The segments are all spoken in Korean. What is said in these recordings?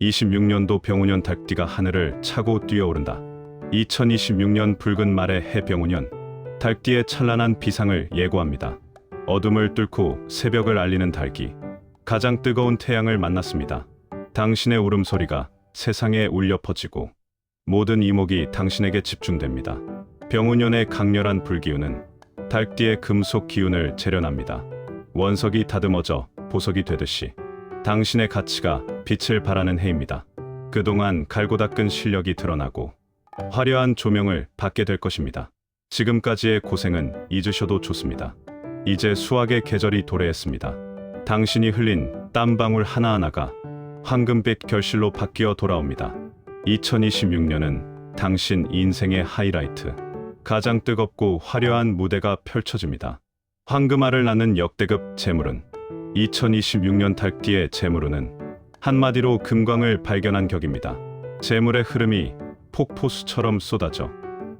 26년도 병훈현 닭띠가 하늘을 차고 뛰어오른다. 2026년 붉은 말의 해 병훈현 닭띠의 찬란한 비상을 예고합니다. 어둠을 뚫고 새벽을 알리는 닭이 가장 뜨거운 태양을 만났습니다. 당신의 울음소리가 세상에 울려 퍼지고 모든 이목이 당신에게 집중됩니다. 병훈현의 강렬한 불기운은 닭띠의 금속 기운을 재련합니다. 원석이 다듬어져 보석이 되듯이 당신의 가치가 빛을 발하는 해입니다. 그동안 갈고 닦은 실력이 드러나고 화려한 조명을 받게 될 것입니다. 지금까지의 고생은 잊으셔도 좋습니다. 이제 수학의 계절이 도래했습니다. 당신이 흘린 땀방울 하나하나가 황금빛 결실로 바뀌어 돌아옵니다. 2026년은 당신 인생의 하이라이트, 가장 뜨겁고 화려한 무대가 펼쳐집니다. 황금알을 낳는 역대급 재물은 2026년 닭띠의 재물운은 한마디로 금광을 발견한 격입니다. 재물의 흐름이 폭포수처럼 쏟아져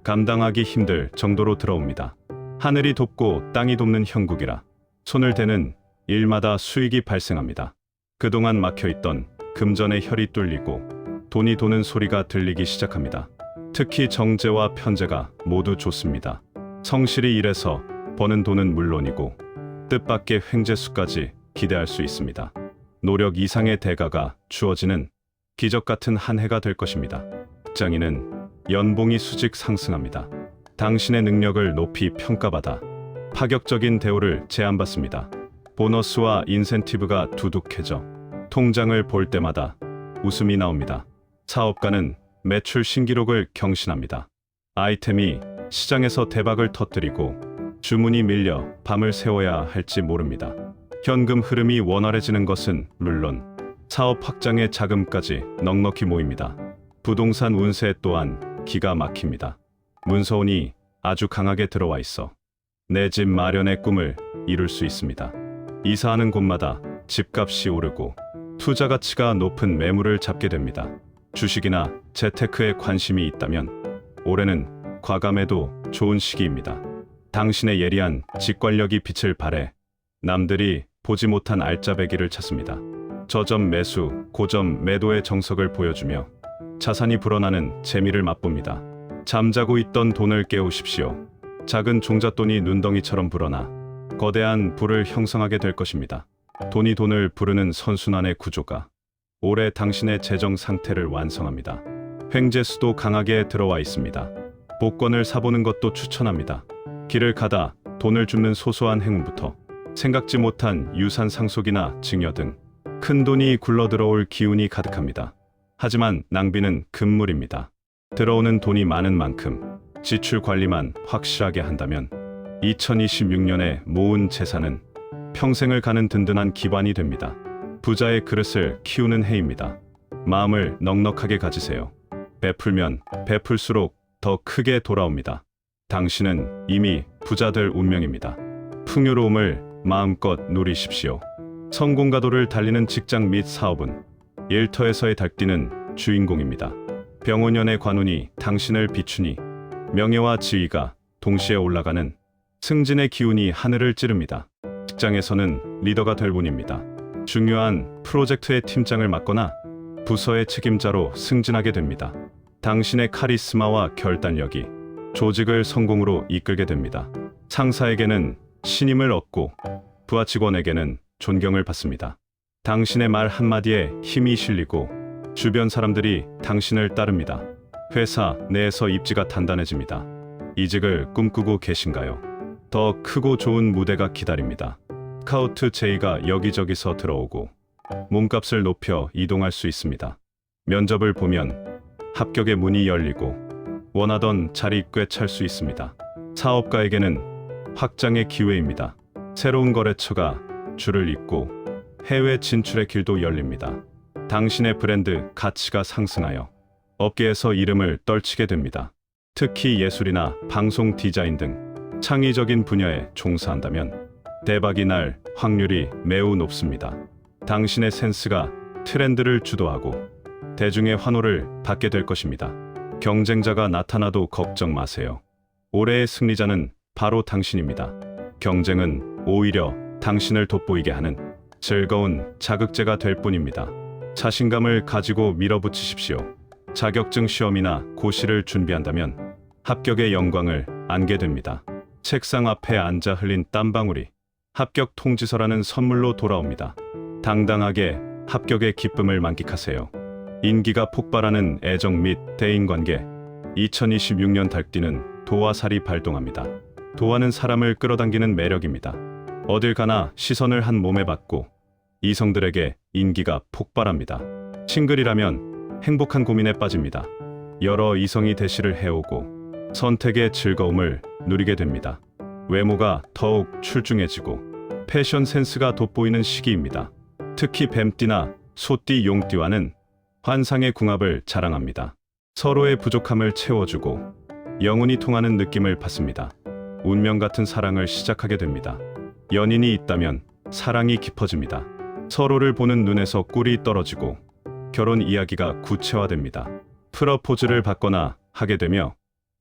감당하기 힘들 정도로 들어옵니다. 하늘이 돕고 땅이 돕는 형국이라 손을 대는 일마다 수익이 발생합니다. 그동안 막혀있던 금전의 혈이 뚫리고 돈이 도는 소리가 들리기 시작합니다. 특히 정제와 편제가 모두 좋습니다. 성실히 일해서 버는 돈은 물론이고 뜻밖의 횡재수까지 기대할 수 있습니다. 노력 이상의 대가가 주어지는 기적 같은 한 해가 될 것입니다. 직장인은 연봉이 수직 상승합니다. 당신의 능력을 높이 평가받아 파격적인 대우를 제안받습니다. 보너스와 인센티브가 두둑해져 통장을 볼 때마다 웃음이 나옵니다. 사업가는 매출 신기록을 경신합니다. 아이템이 시장에서 대박을 터뜨리고 주문이 밀려 밤을 새워야 할지 모릅니다. 현금 흐름이 원활해지는 것은 물론 사업 확장의 자금까지 넉넉히 모입니다. 부동산 운세 또한 기가 막힙니다. 문서운이 아주 강하게 들어와 있어 내 집 마련의 꿈을 이룰 수 있습니다. 이사하는 곳마다 집값이 오르고 투자 가치가 높은 매물을 잡게 됩니다. 주식이나 재테크에 관심이 있다면 올해는 과감해도 좋은 시기입니다. 당신의 예리한 직관력이 빛을 발해 남들이 보지 못한 알짜배기를 찾습니다. 저점 매수, 고점 매도의 정석을 보여주며 자산이 불어나는 재미를 맛봅니다. 잠자고 있던 돈을 깨우십시오. 작은 종잣돈이 눈덩이처럼 불어나 거대한 부를 형성하게 될 것입니다. 돈이 돈을 부르는 선순환의 구조가 올해 당신의 재정 상태를 완성합니다. 횡재수도 강하게 들어와 있습니다. 복권을 사보는 것도 추천합니다. 길을 가다 돈을 줍는 소소한 행운부터 생각지 못한 유산 상속이나 증여 등 큰 돈이 굴러 들어올 기운이 가득합니다. 하지만 낭비는 금물입니다. 들어오는 돈이 많은 만큼 지출 관리만 확실하게 한다면 2026년에 모은 재산은 평생을 가는 든든한 기반이 됩니다. 부자의 그릇을 키우는 해입니다. 마음을 넉넉하게 가지세요. 베풀면 베풀수록 더 크게 돌아옵니다. 당신은 이미 부자될 운명입니다. 풍요로움을 마음껏 누리십시오. 성공가도를 달리는 직장 및 사업은 일터에서의 닭띠는 주인공입니다. 병원연의 관운이 당신을 비추니 명예와 지위가 동시에 올라가는 승진의 기운이 하늘을 찌릅니다. 직장에서는 리더가 될 분입니다. 중요한 프로젝트의 팀장을 맡거나 부서의 책임자로 승진하게 됩니다. 당신의 카리스마와 결단력이 조직을 성공으로 이끌게 됩니다. 상사에게는 신임을 얻고 부하 직원에게는 존경을 받습니다. 당신의 말 한마디에 힘이 실리고 주변 사람들이 당신을 따릅니다. 회사 내에서 입지가 단단해집니다. 이직을 꿈꾸고 계신가요? 더 크고 좋은 무대가 기다립니다. 스카우트 제의가 여기저기서 들어오고 몸값을 높여 이동할 수 있습니다. 면접을 보면 합격의 문이 열리고 원하던 자리 꿰찰 수 있습니다. 사업가에게는 확장의 기회입니다. 새로운 거래처가 줄을 잇고 해외 진출의 길도 열립니다. 당신의 브랜드 가치가 상승하여 업계에서 이름을 떨치게 됩니다. 특히 예술이나 방송 디자인 등 창의적인 분야에 종사한다면 대박이 날 확률이 매우 높습니다. 당신의 센스가 트렌드를 주도하고 대중의 환호를 받게 될 것입니다. 경쟁자가 나타나도 걱정 마세요. 올해의 승리자는 바로 당신입니다. 경쟁은 오히려 당신을 돋보이게 하는 즐거운 자극제가 될 뿐입니다. 자신감을 가지고 밀어붙이십시오. 자격증 시험이나 고시를 준비한다면 합격의 영광을 안게 됩니다. 책상 앞에 앉아 흘린 땀방울이 합격 통지서라는 선물로 돌아옵니다. 당당하게 합격의 기쁨을 만끽하세요. 인기가 폭발하는 애정 및 대인관계 2026년 달띠는 도화살이 발동합니다. 도화는 사람을 끌어당기는 매력입니다. 어딜 가나 시선을 한 몸에 받고 이성들에게 인기가 폭발합니다. 싱글이라면 행복한 고민에 빠집니다. 여러 이성이 대시를 해오고 선택의 즐거움을 누리게 됩니다. 외모가 더욱 출중해지고 패션 센스가 돋보이는 시기입니다. 특히 뱀띠나 소띠, 용띠와는 환상의 궁합을 자랑합니다. 서로의 부족함을 채워주고 영혼이 통하는 느낌을 받습니다. 운명 같은 사랑을 시작하게 됩니다. 연인이 있다면 사랑이 깊어집니다. 서로를 보는 눈에서 꿀이 떨어지고 결혼 이야기가 구체화됩니다. 프러포즈를 받거나 하게 되며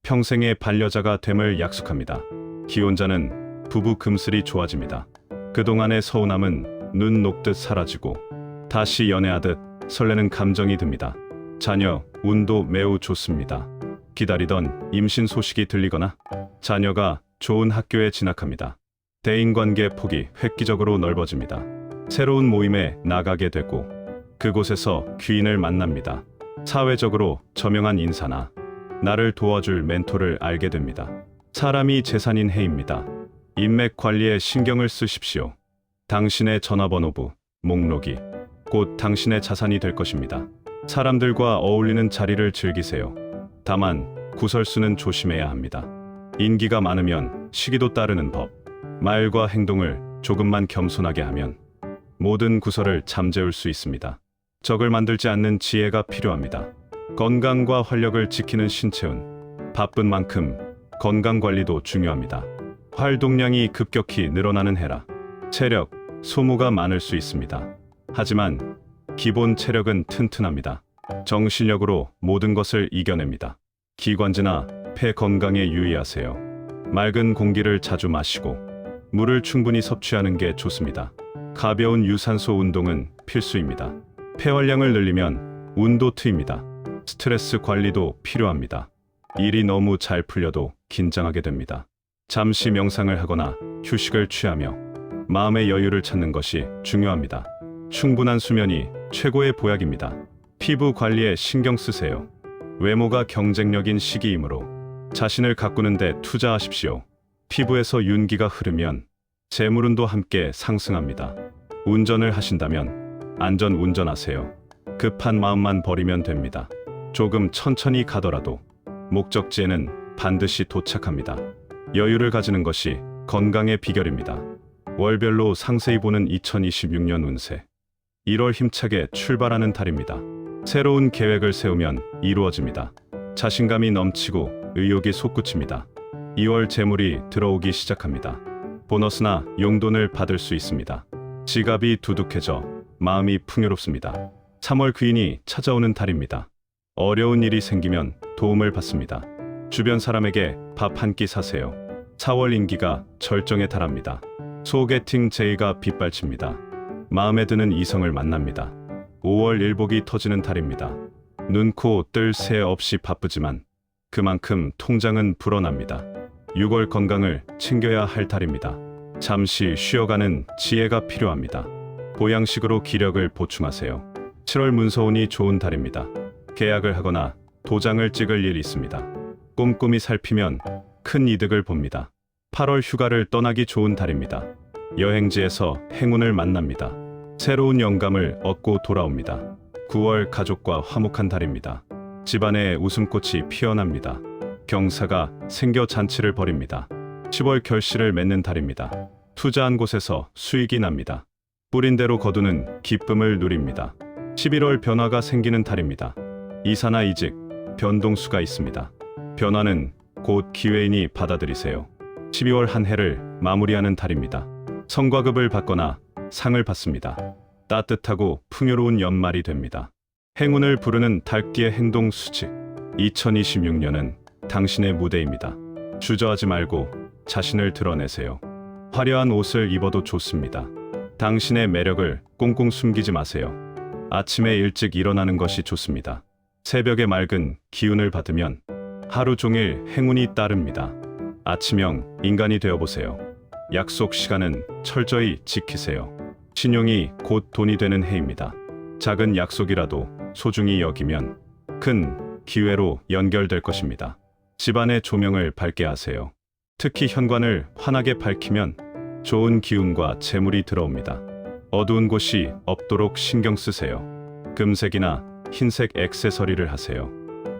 평생의 반려자가 됨을 약속합니다. 기혼자는 부부 금슬이 좋아집니다. 그동안의 서운함은 눈 녹듯 사라지고 다시 연애하듯 설레는 감정이 듭니다. 자녀 운도 매우 좋습니다. 기다리던 임신 소식이 들리거나 자녀가 좋은 학교에 진학합니다. 대인관계 폭이 획기적으로 넓어집니다. 새로운 모임에 나가게 되고 그곳에서 귀인을 만납니다. 사회적으로 저명한 인사나 나를 도와줄 멘토를 알게 됩니다. 사람이 재산인 해입니다. 인맥 관리에 신경을 쓰십시오. 당신의 전화번호부, 목록이 곧 당신의 자산이 될 것입니다. 사람들과 어울리는 자리를 즐기세요. 다만 구설수는 조심해야 합니다. 인기가 많으면 시기도 따르는 법. 말과 행동을 조금만 겸손하게 하면 모든 구설을 잠재울 수 있습니다. 적을 만들지 않는 지혜가 필요합니다. 건강과 활력을 지키는 신체운. 바쁜 만큼 건강 관리도 중요합니다. 활동량이 급격히 늘어나는 해라. 체력, 소모가 많을 수 있습니다. 하지만 기본 체력은 튼튼합니다. 정신력으로 모든 것을 이겨냅니다. 기관지나 폐 건강에 유의하세요. 맑은 공기를 자주 마시고 물을 충분히 섭취하는 게 좋습니다. 가벼운 유산소 운동은 필수입니다. 폐활량을 늘리면 운도 트입니다. 스트레스 관리도 필요합니다. 일이 너무 잘 풀려도 긴장하게 됩니다. 잠시 명상을 하거나 휴식을 취하며 마음의 여유를 찾는 것이 중요합니다. 충분한 수면이 최고의 보약입니다. 피부 관리에 신경 쓰세요. 외모가 경쟁력인 시기이므로 자신을 가꾸는 데 투자하십시오. 피부에서 윤기가 흐르면 재물운도 함께 상승합니다. 운전을 하신다면 안전 운전하세요. 급한 마음만 버리면 됩니다. 조금 천천히 가더라도 목적지에는 반드시 도착합니다. 여유를 가지는 것이 건강의 비결입니다. 월별로 상세히 보는 2026년 운세. 1월 힘차게 출발하는 달입니다. 새로운 계획을 세우면 이루어집니다. 자신감이 넘치고 의욕이 솟구칩니다. 2월 재물이 들어오기 시작합니다. 보너스나 용돈을 받을 수 있습니다. 지갑이 두둑해져 마음이 풍요롭습니다. 3월 귀인이 찾아오는 달입니다. 어려운 일이 생기면 도움을 받습니다. 주변 사람에게 밥 한 끼 사세요. 4월 인기가 절정에 달합니다. 소개팅 제의가 빗발칩니다. 마음에 드는 이성을 만납니다. 5월 일복이 터지는 달입니다. 눈, 코, 뜰 새 없이 바쁘지만 그만큼 통장은 불어납니다. 6월 건강을 챙겨야 할 달입니다. 잠시 쉬어가는 지혜가 필요합니다. 보양식으로 기력을 보충하세요. 7월 문서운이 좋은 달입니다. 계약을 하거나 도장을 찍을 일이 있습니다. 꼼꼼히 살피면 큰 이득을 봅니다. 8월 휴가를 떠나기 좋은 달입니다. 여행지에서 행운을 만납니다. 새로운 영감을 얻고 돌아옵니다. 9월 가족과 화목한 달입니다. 집안에 웃음꽃이 피어납니다. 경사가 생겨 잔치를 벌입니다. 10월 결실을 맺는 달입니다. 투자한 곳에서 수익이 납니다. 뿌린 대로 거두는 기쁨을 누립니다. 11월 변화가 생기는 달입니다. 이사나 이직, 변동수가 있습니다. 변화는 곧 기회이니 받아들이세요. 12월 한 해를 마무리하는 달입니다. 성과급을 받거나 상을 받습니다. 따뜻하고 풍요로운 연말이 됩니다. 행운을 부르는 달띠의 행동 수직. 2026년은 당신의 무대입니다. 주저하지 말고 자신을 드러내세요. 화려한 옷을 입어도 좋습니다. 당신의 매력을 꽁꽁 숨기지 마세요. 아침에 일찍 일어나는 것이 좋습니다. 새벽의 맑은 기운을 받으면 하루 종일 행운이 따릅니다. 아침형 인간이 되어 보세요. 약속 시간은 철저히 지키세요. 신용이 곧 돈이 되는 해입니다. 작은 약속이라도 소중히 여기면 큰 기회로 연결될 것입니다. 집안의 조명을 밝게 하세요. 특히 현관을 환하게 밝히면 좋은 기운과 재물이 들어옵니다. 어두운 곳이 없도록 신경 쓰세요. 금색이나 흰색 액세서리를 하세요.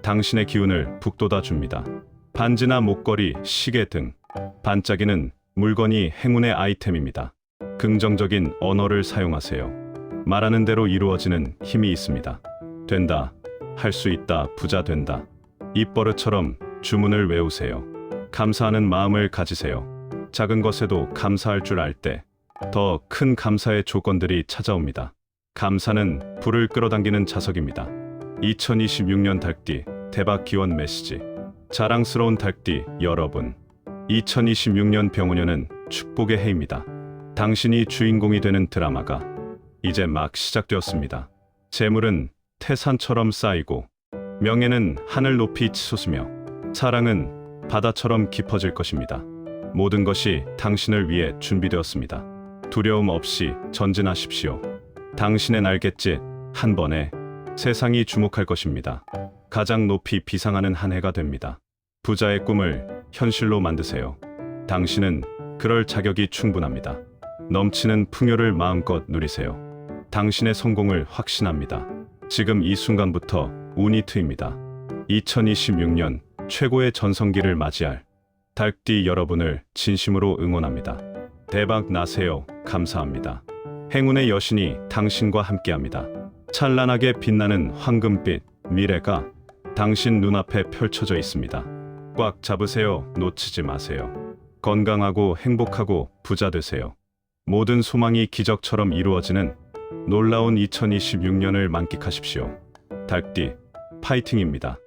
당신의 기운을 북돋아 줍니다. 반지나 목걸이, 시계 등 반짝이는 물건이 행운의 아이템입니다. 긍정적인 언어를 사용하세요. 말하는 대로 이루어지는 힘이 있습니다. 된다. 할 수 있다. 부자 된다. 입버릇처럼 주문을 외우세요. 감사하는 마음을 가지세요. 작은 것에도 감사할 줄 알 때 더 큰 감사의 조건들이 찾아옵니다. 감사는 불을 끌어당기는 자석입니다. 2026년 닭띠 대박 기원 메시지 자랑스러운 닭띠 여러분 2026년 병원년은 축복의 해입니다. 당신이 주인공이 되는 드라마가 이제 막 시작되었습니다. 재물은 태산처럼 쌓이고 명예는 하늘 높이 치솟으며 사랑은 바다처럼 깊어질 것입니다. 모든 것이 당신을 위해 준비되었습니다. 두려움 없이 전진하십시오. 당신의 날갯짓 한 번에 세상이 주목할 것입니다. 가장 높이 비상하는 한 해가 됩니다. 부자의 꿈을 현실로 만드세요. 당신은 그럴 자격이 충분합니다. 넘치는 풍요를 마음껏 누리세요. 당신의 성공을 확신합니다. 지금 이 순간부터 운이 트입니다. 2026년 최고의 전성기를 맞이할 달띠 여러분을 진심으로 응원합니다. 대박 나세요. 감사합니다. 행운의 여신이 당신과 함께합니다. 찬란하게 빛나는 황금빛 미래가 당신 눈앞에 펼쳐져 있습니다. 꽉 잡으세요. 놓치지 마세요. 건강하고 행복하고 부자 되세요. 모든 소망이 기적처럼 이루어지는 놀라운 2026년을 만끽하십시오. 달띠 파이팅입니다.